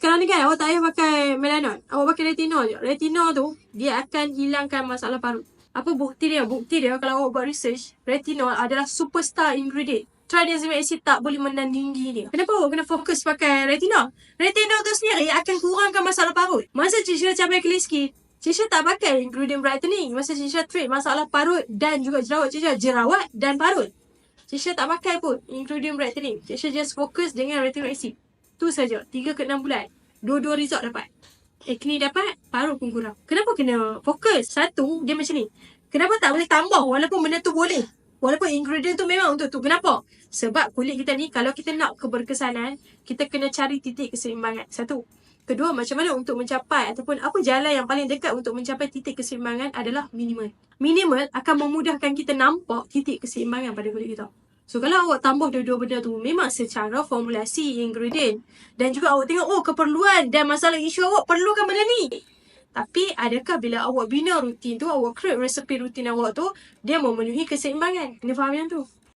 Sekarang ni kan awak tak payah pakai melanon. Awak pakai retinol je. Retinol tu dia akan hilangkan masalah parut. Apa bukti dia? Bukti dia kalau awak buat research, retinol adalah superstar ingredient. Tridazine acid tak boleh menandingi dia. Kenapa awak kena fokus pakai retinol? Retinol tu sendiri akan kurangkan masalah parut. Masa Cisha capai Kliski, Cisha tak pakai ingredient brightening. Masa Cisha treat masalah parut dan juga jerawat Cisha. Jerawat dan parut. Cisha tak pakai pun ingredient brightening. Cisha just fokus dengan retinol acid. Tu saja. 3 ke 6 bulan. Dua-dua result dapat. Acne dapat, parut pun kurang. Kenapa kena fokus? Satu, dia macam ni. Kenapa tak boleh tambah walaupun benda tu boleh? Walaupun ingredient tu memang untuk tu. Kenapa? Sebab kulit kita ni kalau kita nak keberkesanan, kita kena cari titik keseimbangan. Satu. Kedua, macam mana untuk mencapai ataupun apa jalan yang paling dekat untuk mencapai titik keseimbangan adalah minimal. Minimal akan memudahkan kita nampak titik keseimbangan pada kulit kita. So kalau awak tambah dua-dua benda tu memang secara formulasi ingredient dan juga awak tengok oh keperluan dan masalah isu awak perlukan benda ni. Tapi adakah bila awak bina rutin tu, awak create resepi rutin awak tu, dia memenuhi keseimbangan. Kena faham yang tu.